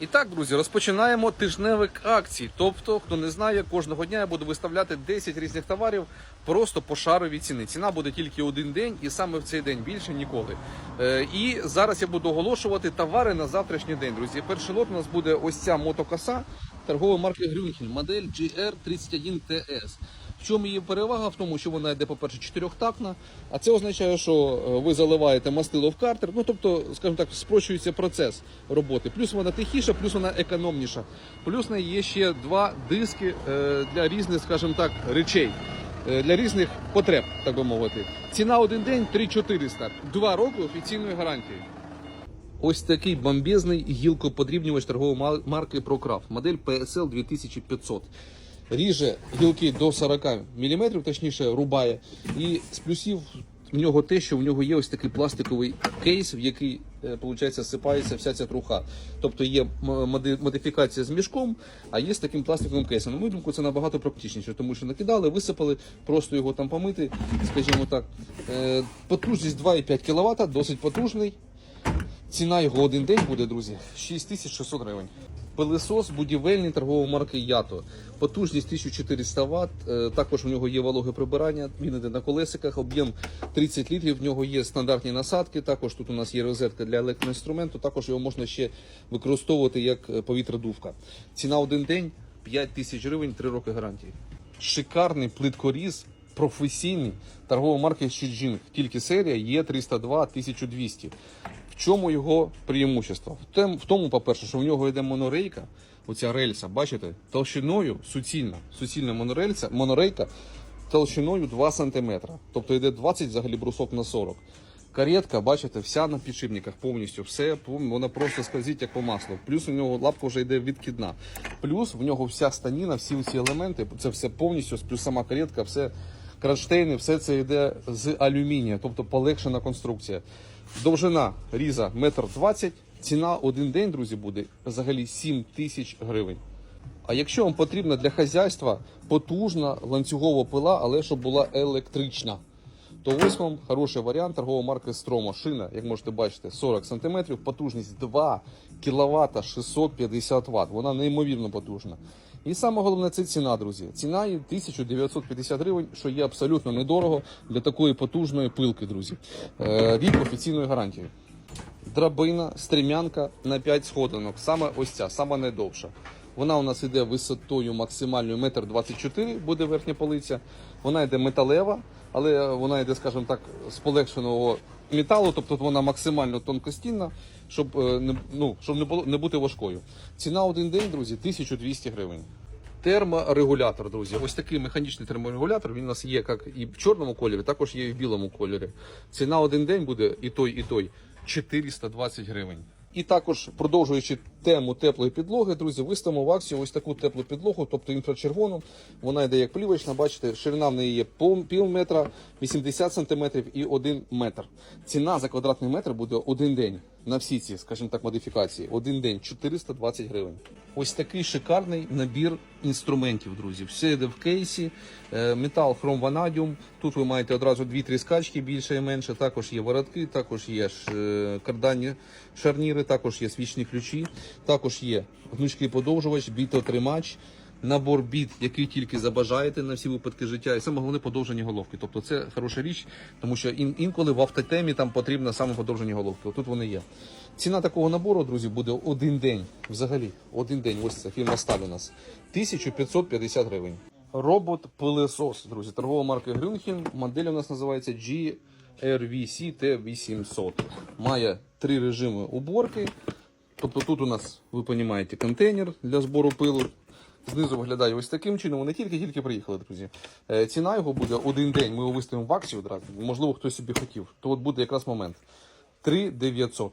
І так, друзі, розпочинаємо тижневик акцій. Тобто, хто не знає, кожного дня я буду виставляти 10 різних товарів просто по шаровій ціни. Ціна буде тільки один день, і саме в цей день більше ніколи. Е, і зараз я буду оголошувати товари на завтрашній день. Друзі, перший лот у нас буде ось ця мотокоса торгової марки Грюнхель, модель GR31TS. В чому її перевага? В тому, що вона йде, по-перше, чотирьохтактна, а це означає, що е, ви заливаєте мастило в картер. Ну тобто, скажімо так, спрощується процес роботи. Плюс вона тихіша, плюс вона економніша. Плюс неї є ще два диски е, для різних, скажімо так, речей. е, Для різних потреб, так би мовити. Ціна один день 3400. Два роки офіційної гарантії. Ось такий бомбезний гілкоподрібнювач торгової марки ProCraft. Модель PSL 2500. Ріже гілки до 40 мм, точніше рубає. І з плюсів в нього те, що в нього є ось такий пластиковий кейс, в який виходить, сипається вся ця труха. Тобто є модифікація з мішком, а є з таким пластиковим кейсом. На мою думку, це набагато практичніше, тому що накидали, висипали, просто його там помити, скажімо так. Е, Потужність 2,5 кВт, досить потужний. Ціна його один день буде, друзі, 6600 гривень. Пилисос будівельний торгової марки Ято. Потужність 1400 Вт. е, Також у нього є вологе прибирання. Він іде на колесиках, об'єм 30 літрів. В нього є стандартні насадки. Також тут у нас є розетка для електроінструменту. Також його можна ще використовувати як е, повітродувка. Ціна один день 5 тисяч гривень, 3 роки гарантії. Шикарний плиткоріз, професійний торгової марки Щіджінг. Тільки серія є 302 1200. В чому його преимущество? В тому, по-перше, що в нього йде монорейка, оця рельса, бачите, толщиною суцільна, суцільна монорельса, монорейка толщиною 2 см. Тобто йде 20 взагалі брусок на 40. Каретка, бачите, вся на підшипниках повністю, все вона просто скользить як по маслу. Плюс у нього лапка вже йде відкидна. Плюс в нього вся станіна, всі ці елементи, це все повністю, плюс сама каретка, все кронштейни, все це йде з алюмінія, тобто полегшена конструкція. Довжина різа 1,20 м, ціна один день, друзі, буде взагалі 7 тисяч гривень. А якщо вам потрібна для хазяйства потужна ланцюгова пила, але щоб була електрична, то ось вам хороший варіант торгової марки Стромо. Шина, як можете бачити, 40 см, потужність 2 кВт 650 Вт. Вона неймовірно потужна. І саме головне це ціна, друзі. Ціна її 1950 гривень, що є абсолютно недорого для такої потужної пилки, друзі. Е, Рік офіційної гарантії. Драбина, стрімянка на 5 сходинок. Саме ось ця, саме найдовша. Вона у нас йде висотою максимальною 1,24 м буде верхня полиця. Вона йде металева, але вона йде, скажімо так, з полегшеного металу, тобто вона максимально тонкостінна, щоб, е, ну, щоб не, було, не бути важкою. Ціна один день, друзі, 1200 гривень. Терморегулятор, друзі. Ось такий механічний терморегулятор. Він у нас є як і в чорному кольорі, також є і в білому кольорі. Ціна один день буде і той, і той 420 гривень. І також, продовжуючи тему теплої підлоги, друзі, виставимо в акцію ось таку теплу підлогу, тобто інфрачервону. Вона йде як плівочна, бачите, ширина в неї є пів метра, 80 сантиметрів і 1 метр. Ціна за квадратний метр буде один день на всі ці, скажімо так, модифікації. Один день 420 гривень. Ось такий шикарний набір інструментів, друзі. Все йде в кейсі, е, метал, хром, ванадіум. Тут ви маєте одразу дві-три скачки, більше і менше. Також є воротки, також є е, карданні шарніри, також є свічні ключі, також є гнучкий подовжувач, бітотримач. Набор біт, який тільки забажаєте на всі випадки життя, і саме головне подовжені головки. Тобто це хороша річ, тому що ін- інколи в автотемі там потрібно саме подовжені головки. Тут вони є. Ціна такого набору, друзі, буде один день. Взагалі, один день. Ось це фірма Сталь у нас. 1550 гривень. Робот-пилесос, друзі, торгова марка Грюнхен. Модель у нас називається GRVC T800. Має три режими уборки. Тобто тут у нас, ви розумієте, контейнер для збору пилу. Знизу виглядає ось таким чином. Вони тільки-тільки приїхали, друзі. Е, Ціна його буде один день. Ми його виставимо в акцію одразу. Можливо, хтось собі хотів. То от буде якраз момент. 3900.